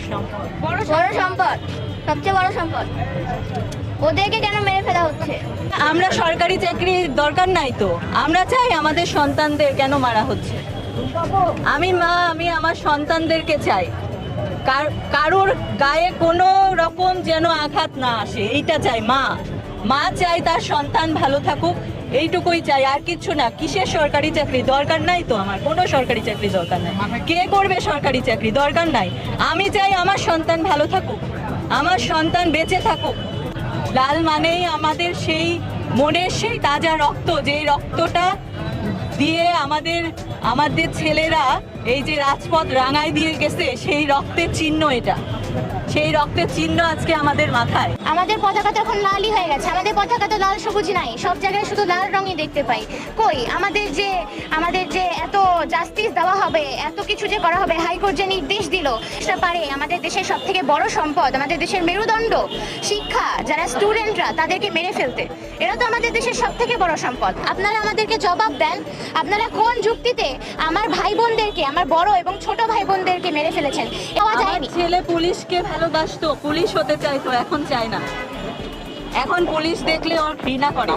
শান্তি বড় সম্পদ। সবচেয়ে বড় সম্পদ। ওদেরকে কেন মেরে ফেলা হচ্ছে? আমরা সরকারি চাকরির দরকার নাই তো। আমরা চাই আমাদের সন্তানদের কেন মারা হচ্ছে? আমি মা আমি আমার সন্তানদেরকে চাই। কার- কারোর গায়ে কোনো রকম যেন আঘাত না আসে এইটা চাই মা। মা চাই তার সন্তান ভালো থাকুক, এইটুকুই চাই। আর কিছু না, কিসের সরকারি চাকরি? দরকার নাই তো আমার, কোনো সরকারি চাকরি দরকার নাই। কে করবে সরকারি চাকরি? দরকার নাই। আমি চাই আমার সন্তান ভালো থাকুক, আমার সন্তান বেঁচে থাকুক। লাল মানেই আমাদের সেই মনের সেই তাজা রক্ত, যেই রক্তটা দিয়ে আমাদের আমাদের ছেলেরা এই যে রাজপথ রাঙায় দিয়ে গেছে, সেই রক্তের চিহ্ন এটা। সেই রক্তের চিহ্ন আজকে আমাদের মাথায়। আমাদের পতাকা তো এখন লালই হয়ে গেছে। আমাদের পতাকা তো লাল সবুজ নাই। সব জায়গায় শুধু লাল রঙই দেখতে পাই। কই, আমাদের যে আমাদের যে এত জাস্টিস দেওয়া হবে, এত কিছু যে করা হবে, হাইকোর্ট যে নির্দেশ দিল, সেটা পারে আমাদের দেশের সব থেকে বড় সম্পদ, আমাদের দেশের মেরুদণ্ড, শিক্ষা, যারা স্টুডেন্টরা তাদেরকে মেরে ফেলতে। এরা তো আমাদের দেশের সব থেকে বড় সম্পদ। আপনারা আমাদেরকে জবাব দেন। আপনারা কোন যুক্তিতে আমার ভাই বোনদেরকে আমার বড় এবং ছোট ভাই বোনদেরকে মেরে ফেলেছেন। পাওয়া আমার যায়নি। ছেলে পুলিশকে ভালোবাসতো পুলিশ হতে চাইতো এখন চায় না। এখন পুলিশ দেখলে ওর ঘৃণা করে।